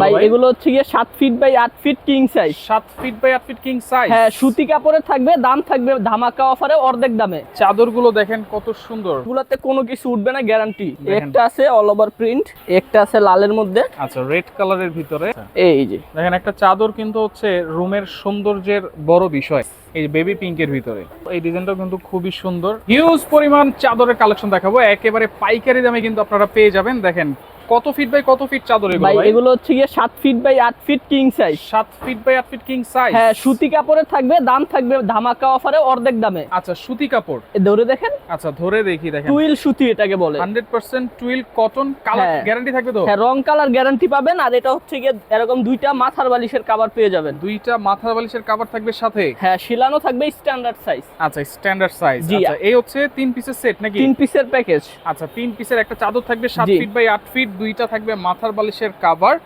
ভাই এগুলো হচ্ছে গিয়ে feet by feet king size feet by feet king size হ্যাঁ সুতি কাপড়ে থাকবে দাম থাকবে ধামাকা অফারে অর্ধেক দামে। চাদরগুলো দেখেন কত সুন্দর। এগুলাতে কোনো কিছু উঠবে না গ্যারান্টি একটা আছে অল ওভার প্রিন্ট একটা আছে লালের মধ্যে। আচ্ছা রেড কালারের ভিতরে। এই যে। দেখেন একটা চাদর কিন্তু হচ্ছে রুমের সৌন্দর্যের বড় বিষয় এই বেবি পিঙ্কের ভিতরে। এই ডিজাইনটাও কিন্তু খুবই সুন্দর। হিউজ পরিমাণ চাদরের কালেকশন দেখাবো। একেবারে পাইকারি দামে কিন্তু আপনারা পেয়ে যাবেন। দেখেন কত ফিট বাই কত ফিট চাদর এগুলো ভাই এগুলো হচ্ছে গিয়ে সাত ফিট বাই আট ফিট কিং সাইজ সাত ফিট বাই আট ফিট কিং সাইজ হ্যাঁ সুতি কাপড়ে থাকবে দাম থাকবে ধামাকা অফারে অর্ধেক দামে। আচ্ছা সুতি কাপড়? এ ধরে দেখেন? আচ্ছা ধরে দেখি দেখেন। টুইল সুতি এটাকে বলে। Hundred percent twill cotton colour. Guarantee থাকবে তো? হ্যাঁ রং কালার গ্যারান্টি পাবেন আর এটা হচ্ছে গিয়ে এরকম দুইটা মাথার বালিশের কাভার পেয়ে যাবেন। দুইটা মাথার বালিশের কাভার থাকবে সাথে? হ্যাঁ শিলানো থাকবে স্ট্যান্ডার্ড সাইজ আচ্ছা স্ট্যান্ডার্ড সাইজ আচ্ছা এই হচ্ছে তিন পিসের সেট নাকি? তিন পিসের প্যাকেজ আচ্ছা তিন পিসের একটা চাদর থাকবে সাত জি। ফিট বাই আট ফিট দুইটা থাকবে মাথার বালিশের কাভার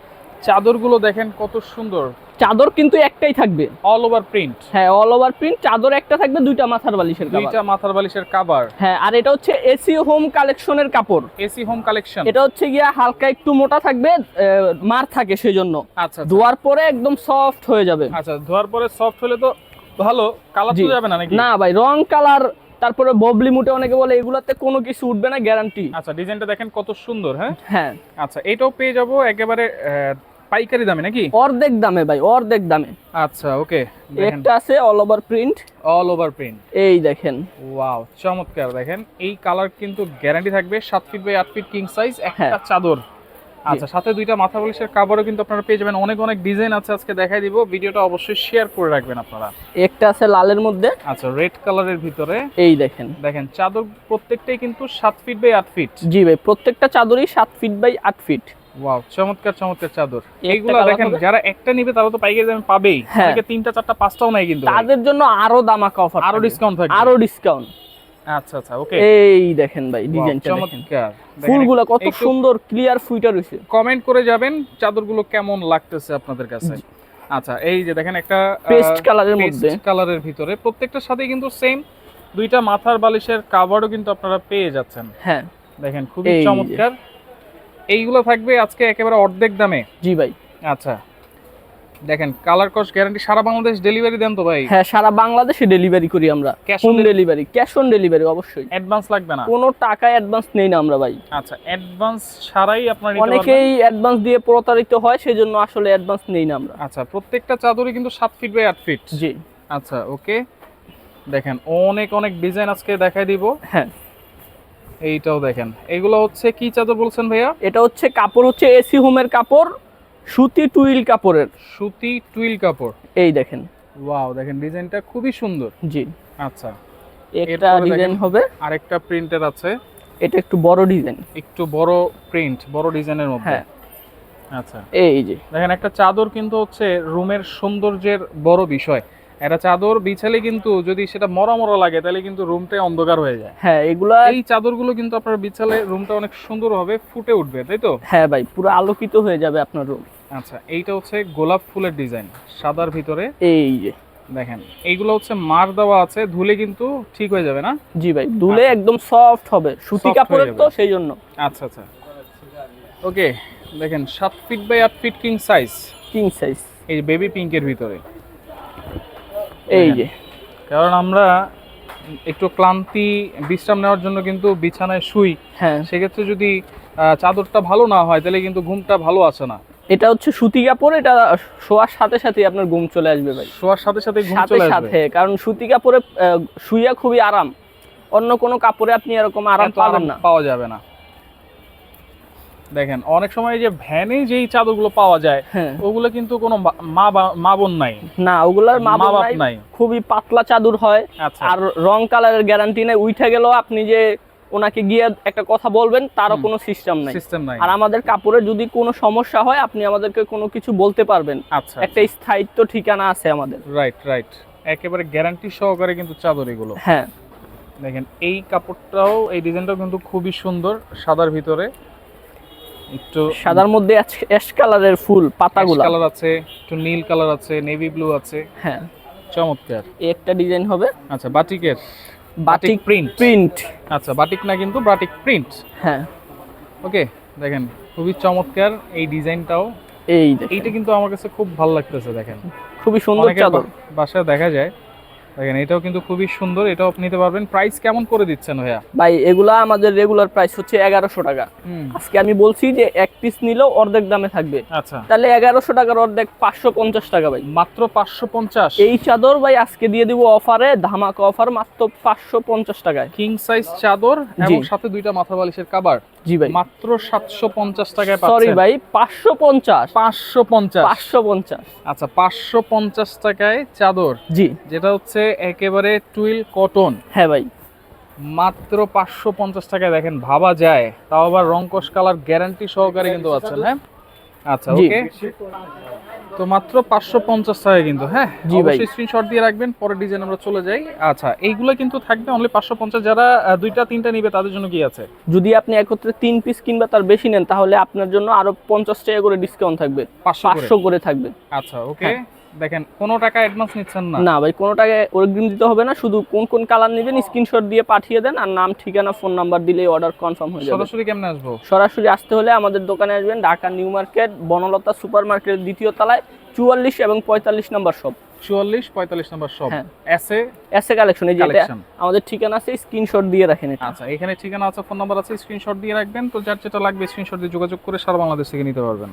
চাদরগুলো দেখেন কত সুন্দর। চাদর কিন্তু একটাই থাকবে। অল ওভার প্রিন্ট হ্যাঁ অল ওভার প্রিন্ট চাদর একটা থাকবে দুইটা মাথার বালিশের কাভার দুইটা মাথার বালিশের কাভার হ্যাঁ আর এটা হচ্ছে এসি হোম কালেকশনের কাপড়। এসি হোম কালেকশন এটা হচ্ছে গিয়া হালকা একটু মোটা থাকবে মার থাকে সেই জন্য আচ্ছা আচ্ছা। ধোয়ার পরে একদম সফট হয়ে যাবে। আচ্ছা ধোয়ার পরে সফট হলে তো ভালো। কালার। তো যাবে না নাকি? না ভাই রং কালার তারপরে ববলি মুটে অনেকে বলে এগুলাতে কোনো কিছু উঠবে না গ্যারান্টি আচ্ছা ডিজাইনটা দেখেন কত সুন্দর হ্যাঁ? হ্যাঁ। আচ্ছা এটাও পেয়ে যাব একেবারে পাইকারি দামে নাকি? অর্ধেক দামে ভাই অর্ধেক দামে। আচ্ছা ওকে একটা আছে all over print all over print এই দেখেন। ওয়াও চমৎকার দেখেন। এই কালার কিন্তু গ্যারান্টি থাকবে সাত ফিট বাই আট ফিট কিং সাইজ একটা হ্যাঁ। চাদর। আচ্ছা সাথে দুইটা মাথা বালিশের কাভারও কিন্তু আপনারা পেয়ে যাবেন। অনেক অনেক ডিজাইন আছে আজকে দেখাই দিব। ভিডিওটা অবশ্যই শেয়ার করে রাখবেন আপনারা। একটা আছে লালের মধ্যে। আচ্ছা রেড কালারের ভিতরে। এই দেখেন। দেখেন চাদর প্রত্যেকটাই কিন্তু সাত ফিট বাই আট ফিট জি ভাই প্রত্যেকটা চাদরই সাত ফিট বাই আট ফিট ওয়াও চমৎকার চমৎকার চাদর। এইগুলা দেখেন যারা একটা নিবে তারা তো পাইকারি দামে পাবেই। হ্যাঁ। অনেকে তিনটা চারটা পাঁচটাও নাই কিন্তু। তাদের জন্য আরও দামাকা অফার আরও ডিসকাউন্ট থাকবে। আরও ডিসকাউন্ট আচ্ছা আচ্ছা ওকে এই দেখেন ভাই ডিজাইনটা দেখেন। চমৎকার ফুলগুলো কত সুন্দর ক্লিয়ার ফুইটা রয়েছে। কমেন্ট করে যাবেন চাদরগুলো কেমন লাগতেছে আপনাদের কাছে। আচ্ছা এই যে দেখেন একটা পেস্ট কালারের মধ্যে। কালারের ভিতরে প্রত্যেকটার সাথে কিন্তু সেম দুইটা মাথার বালিশের কাভারও কিন্তু আপনারা পেয়ে যাচ্ছেন। হ্যাঁ। দেখেন খুবই চমৎকার। এইগুলো থাকবে আজকে একেবারে অর্ধেক দামে। জি ভাই। আচ্ছা দেখেন কালার কস্ট গ্যারান্টি সারা বাংলাদেশ ডেলিভারি দেন তো ভাই। হ্যাঁ সারা বাংলাদেশে ডেলিভারি করি আমরা। On home delivery cash on delivery অবশ্যই। অ্যাডভান্স লাগবে না? কোনো টাকা অ্যাডভান্স নেই না আমরা ভাই। আচ্ছা অ্যাডভান্স ছাড়াই আপনারা অনেকেই অ্যাডভান্স দিয়ে প্রতারিত হয় সেজন্য আসলে অ্যাডভান্স নেই না আমরা। আচ্ছা প্রত্যেকটা চাদরই কিন্তু সাত ফিট বাই আট ফিট জি। আচ্ছা ওকে দেখেন অনেক অনেক ডিজাইন আজকে দেখাই দিব। হ্যাঁ। এইটাও দেখেন। এগুলো হচ্ছে কি চাদর বলছেন ভাইয়া? এটা হচ্ছে কাপড় হচ্ছে এসি হোমের কাপড়। সুতি টুইল কাপড়ের। সুতি টুইল কাপড়। এই দেখেন। ওয়াও দেখেন ডিজাইনটা খুবই সুন্দর। জি। আচ্ছা। একটা ডিজাইন। হবে। আরেকটা প্রিন্টের আছে। এটা একটু বড় ডিজাইন। একটু বড় প্রিন্ট বড় ডিজাইনের মধ্যে। হ্যাঁ। আচ্ছা। এই যে। দেখেন একটা চাদর কিন্তু হচ্ছে রুমের সৌন্দর্যের বড় বিষয়। একটা চাদর বিছালে কিন্তু যদি সেটা মরা মরা লাগে তাহলে কিন্তু রুমটাই অন্ধকার হয়ে যায়। হ্যাঁ এগুলা এই চাদরগুলো কিন্তু আপনার বিছালে রুমটা অনেক সুন্দর হবে ফুটে উঠবে তাই তো? হ্যাঁ ভাই পুরো আলোকিত হয়ে যাবে আপনার রুম আচ্ছা এইটা হচ্ছে গোলাপ ফুলের ডিজাইন সাদার ভিতরে। এই যে। দেখেন এইগুলো হচ্ছে মার দেওয়া আছে ধুলে কিন্তু ঠিক হয়ে যাবে না? জি ভাই ধুলে একদম সফট হবে সুতি কাপড়ের তো সেই জন্য আচ্ছা আচ্ছা। ওকে দেখেন সাত ফিট বাই আট feet king size king size এই বেবি পিঙ্কের ভিতরে। এই যে। কারণ আমরা একটু ক্লান্তি বিশ্রাম নেওয়ার জন্য কিন্তু বিছানায় শুই। হ্যাঁ। সেক্ষেত্রে যদি চাদরটা ভালো না হয় তাহলে কিন্তু ঘুমটা ভালো আসে না। এটা হচ্ছে সুতি কাপড় এটা শোয়ার সাথে সাথে আপনার ঘুম চলে আসবে ভাই। শোয়ার সাথে সাথে ঘুম চলে আসবে। কারণ সুতি কাপড়ে শুইয়া খুবই আরাম। অন্য কোনো কাপড়ে আপনি এরকম আরাম পাবেন না। পাওয়া যাবে না। দেখেন অনেক সময় যে ভ্যানে যেই চাদরগুলো পাওয়া যায় হ্যাঁ। ওগুলো কিন্তু কোনো মা- বোন নাই। না ওগুলার মা বাপ নাই, খুবই পাতলা চাদর হয়। আচ্ছা। আর রং কালারের গ্যারান্টি নেই উঠে গেলেও আপনি যে ওনাকে গিয়ে একটা কথা বলবেন তারও কোনো সিস্টেম নাই। সিস্টেম নাই। আর আমাদের কাপড়ে যদি কোনো সমস্যা হয় আপনি আমাদেরকে কোনো কিছু বলতে পারবেন। আচ্ছা একটা স্থায়িত্ব ঠিকানা আছে আমাদের। রাইট রাইট একেবারে গ্যারান্টি সহকারে কিন্তু চাদর এগুলো। হ্যাঁ। দেখেন এই কাপড়টাও এই ডিজাইনটাও কিন্তু খুবই সুন্দর সাদার ভিতরে। একটু সাদার মধ্যে অ্যাশ কালারের ফুল পাতাগুলো। কালার আছে একটু নীল কালার আছে নেভি ব্লু আছে। হ্যাঁ। চমৎকার। এই একটা ডিজাইন হবে। আচ্ছা বাটিকের বাটিক প্রিন্ট প্রিন্ট আচ্ছা বাটিক না কিন্তু বাটিক প্রিন্ট হ্যাঁ। ওকে দেখেন খুবই চমৎকার এই ডিজাইনটাও এই এইটা কিন্তু আমার কাছে খুব ভালো লাগতেছে দেখেন। খুবই সুন্দর চাদর। বাসায় দেখা যায় দেখেন এটাও কিন্তু খুবই সুন্দর এটাও আপনি নিতে পারবেন। প্রাইস কেমন করে দিচ্ছেন ভাইয়া? ভাই এগুলা আমাদের রেগুলার প্রাইস হচ্ছে এগারোশো টাকা। আজকে আমি বলছি যে এক পিস নিলেও অর্ধেক দামে থাকবে। আচ্ছা। তাহলে এগারোশো টাকার অর্ধেক পাঁচশো পঞ্চাশ টাকা ভাই। মাত্র পাঁচশো পঞ্চাশ? এই চাদর ভাই আজকে দিয়ে দিব অফারে ধামাকা অফার মাত্র পাঁচশো পঞ্চাশ টাকায়। কিং সাইজ চাদর এবং সাথে দুইটা মাথা বালিশের কাবার জি ভাই। মাত্র সাতশো পঞ্চাশ টাকায় সরি ভাই পাঁচশো পঞ্চাশ। পাঁচশো পঞ্চাশ। পাঁচশো পঞ্চাশ। আচ্ছা পাঁচশো পঞ্চাশ টাকায় চাদর। জি। যেটা হচ্ছে একেবারে টুইল কটন। হ্যাঁ ভাই। মাত্র পাঁচশো পঞ্চাশ টাকায় দেখেন ভাবা যায়। তাও আবার রংকশ কালার গ্যারান্টি সহকারে কিন্তু আছেন হ্যাঁ? আচ্ছা ওকে। তো মাত্র পাঁচশো পঞ্চাশ টাকা কিন্তু হ্যাঁ? জি ভাই। স্ক্রিনশট দিয়ে রাখবেন পরের ডিজাইন আমরা চলে যাই। আচ্ছা এইগুলো কিন্তু থাকবে অনলি পাঁচশো পঞ্চাশ যারা দুইটা তিনটা নিবে তাদের জন্য কি আছে? যদি আপনি একত্রে তিন পিস কিংবা তার বেশি নেন তাহলে আপনার জন্য আরও পঞ্চাশ টাকা করে ডিসকাউন্ট থাকবে। পাঁচশো করে? করে থাকবে। আচ্ছা ওকে হ্যাঁ। দেখেন কোনো টাকা অ্যাডভান্স নিচ্ছেন না। না ভাই কোনো টাকা অগ্রিম দিতে হবে না শুধু কোন কোন কালার নেবেন স্ক্রিনশট দিয়ে পাঠিয়ে দেন আর নাম ঠিকানা ফোন নাম্বার দিলেই অর্ডার কনফার্ম হয়ে যাবে। সরাসরি কেমনে আসব? সরাসরি আসতে হলে আমাদের দোকানে আসবেন Dhaka new market Banalata super মার্কেটের দ্বিতীয় তলায় চুয়াল্লিশ এবং পঁয়তাল্লিশ নাম্বার শপ চুয়াল্লিশ পঁয়তাল্লিশ নম্বর হ্যাঁ। এসে এসে কালেকশন এই যেটা আমাদের ঠিকানা আছে স্ক্রিনশট দিয়ে রাখেন আচ্ছা এখানে ঠিকানা আছে ফোন নাম্বার আছে স্ক্রিনশট দিয়ে রাখবেন তো যার যেটা লাগবে স্ক্রিনশট দিয়ে যোগাযোগ করে সারা বাংলাদেশ থেকে নিতে পারবেন।